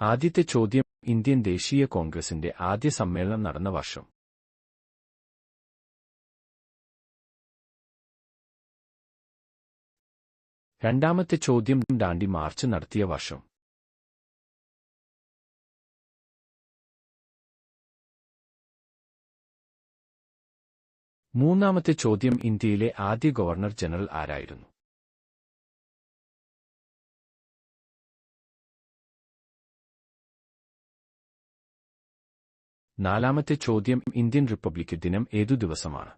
ആദ്യത്തെ ചോദ്യം ഇന്ത്യൻ ദേശീയ കോൺഗ്രസിന്റെ ആദ്യ സമ്മേളനം നടന്ന വർഷം. രണ്ടാമത്തെ ചോദ്യം ഡാണ്ടി മാർച്ച് നടത്തിയ വർഷം. മൂന്നാമത്തെ ചോദ്യം ഇന്ത്യയിലെ ആദ്യ ഗവർണർ ജനറൽ ആരായിരുന്നു? നാലാമത്തെ ചോദ്യം ഇന്ത്യൻ റിപ്പബ്ലിക് ദിനം ഏതു ദിവസമാണ്?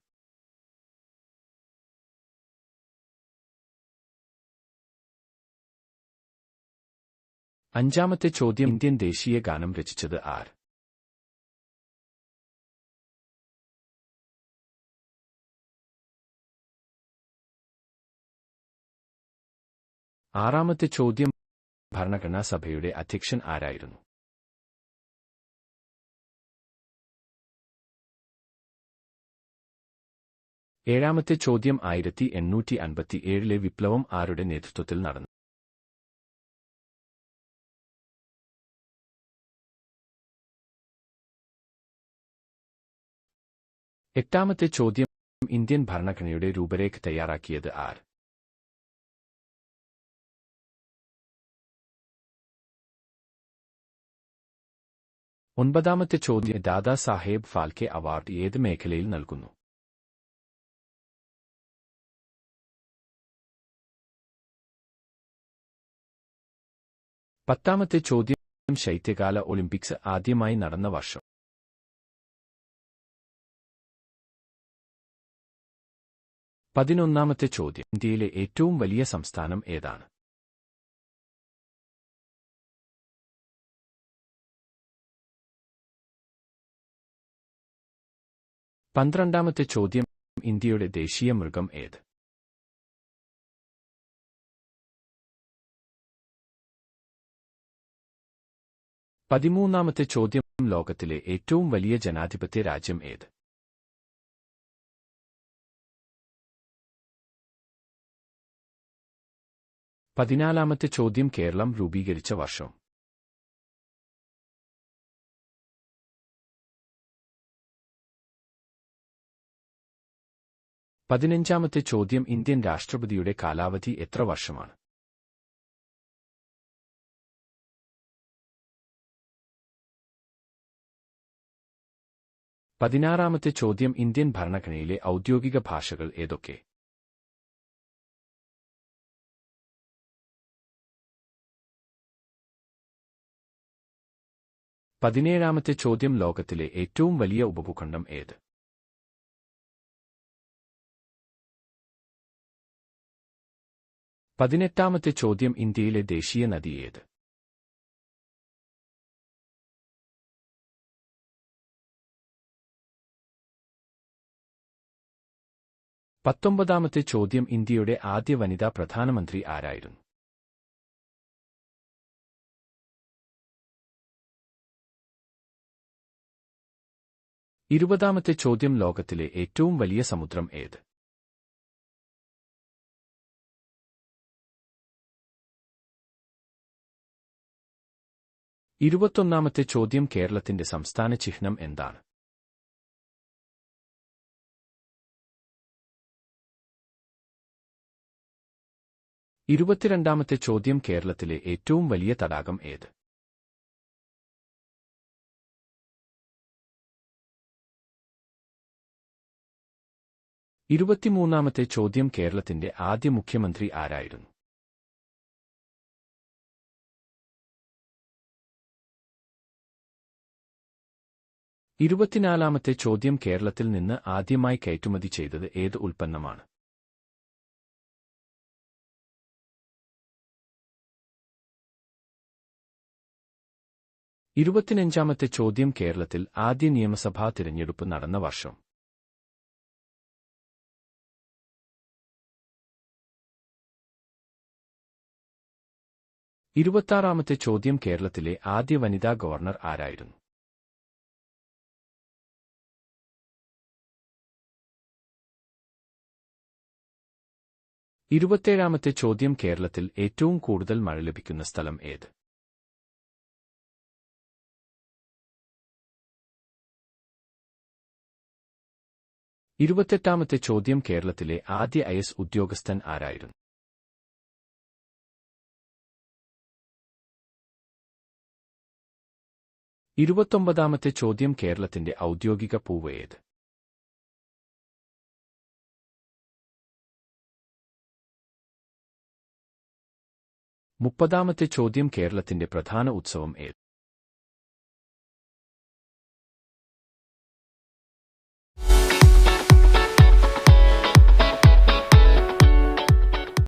അഞ്ചാമത്തെ ചോദ്യം ഇന്ത്യൻ ദേശീയ ഗാനം രചിച്ചത് ആർ? ആറാമത്തെ ചോദ്യം ഭരണഘടനാ സഭയുടെ അധ്യക്ഷൻ ആരായിരുന്നു? ഏഴാമത്തെ ചോദ്യം ആയിരത്തി എണ്ണൂറ്റി അൻപത്തി ഏഴിലെ വിപ്ലവം ആരുടെ നേതൃത്വത്തിൽ നടന്നു? എട്ടാമത്തെ ചോദ്യം ഇന്ത്യൻ ഭരണഘടനയുടെ രൂപരേഖ തയ്യാറാക്കിയത് ആർ? ഒൻപതാമത്തെ ചോദ്യം ദാദാ സാഹേബ് ഫാൽക്കെ അവാർഡ് ഏത് മേഖലയിൽ നൽകുന്നു? പത്താമത്തെ ചോദ്യം ശൈത്യകാല ഒളിമ്പിക്സ് ആദ്യമായി നടന്ന വർഷം. പതിനൊന്നാമത്തെ ചോദ്യം ഇന്ത്യയിലെ ഏറ്റവും വലിയ സംസ്ഥാനം ഏതാണ്? പന്ത്രണ്ടാമത്തെ ചോദ്യം ഇന്ത്യയുടെ ദേശീയ മൃഗം ഏത്? പതിമൂന്നാമത്തെ ചോദ്യം ലോകത്തിലെ ഏറ്റവും വലിയ ജനാധിപത്യ രാജ്യം ഏത്? പതിനാലാമത്തെ ചോദ്യം കേരളം രൂപീകരിച്ച വർഷം. പതിനഞ്ചാമത്തെ ചോദ്യം ഇന്ത്യൻ രാഷ്ട്രപതിയുടെ കാലാവധി എത്ര വർഷമാണ്? പതിനാറാമത്തെ ചോദ്യം ഇന്ത്യൻ ഭരണഘടനയിലെ ഔദ്യോഗിക ഭാഷകൾ ഏതൊക്കെ? പതിനേഴാമത്തെ ചോദ്യം ലോകത്തിലെ ഏറ്റവും വലിയ ഉപഭൂഖണ്ഡം ഏത്? പതിനെട്ടാമത്തെ ചോദ്യം ഇന്ത്യയിലെ ദേശീയ നദി ഏത്? പത്തൊമ്പതാമത്തെ ചോദ്യം ഇന്ത്യയുടെ ആദ്യ വനിതാ പ്രധാനമന്ത്രി ആരായിരുന്നു? ഇരുപതാമത്തെ ചോദ്യം ലോകത്തിലെ ഏറ്റവും വലിയ സമുദ്രം ഏത്? ഇരുപത്തൊന്നാമത്തെ ചോദ്യം കേരളത്തിന്റെ സംസ്ഥാന ചിഹ്നം എന്താണ്? ഇരുപത്തിരണ്ടാമത്തെ ചോദ്യം കേരളത്തിലെ ഏറ്റവും വലിയ തടാകം ഏത്? ഇരുപത്തിമൂന്നാമത്തെ ചോദ്യം കേരളത്തിന്റെ ആദ്യ മുഖ്യമന്ത്രി ആരായിരുന്നു? ഇരുപത്തിനാലാമത്തെ ചോദ്യം കേരളത്തിൽ നിന്ന് ആദ്യമായി കയറ്റുമതി ചെയ്തത് ഏത് ഉൽപ്പന്നമാണ്? ഇരുപത്തിനഞ്ചാമത്തെ ചോദ്യം കേരളത്തിൽ ആദ്യ നിയമസഭാ തിരഞ്ഞെടുപ്പ് നടന്ന വർഷം. ഇരുപത്താറാമത്തെ ചോദ്യം കേരളത്തിലെ ആദ്യ വനിതാ ഗവർണർ ആരായിരുന്നു? ഇരുപത്തേഴാമത്തെ ചോദ്യം കേരളത്തിൽ ഏറ്റവും കൂടുതൽ മഴ ലഭിക്കുന്ന സ്ഥലം ഏത്? ഇരുപത്തെട്ടാമത്തെ ചോദ്യം കേരളത്തിലെ ആദ്യ ഐ എസ് ഉദ്യോഗസ്ഥൻ ആരായിരുന്നു? ഇരുപത്തൊമ്പതാമത്തെ ചോദ്യം കേരളത്തിന്റെ ഔദ്യോഗിക പൂവ് ഏത്? മുപ്പതാമത്തെ ചോദ്യം കേരളത്തിന്റെ പ്രധാന ഉത്സവം ഏത്?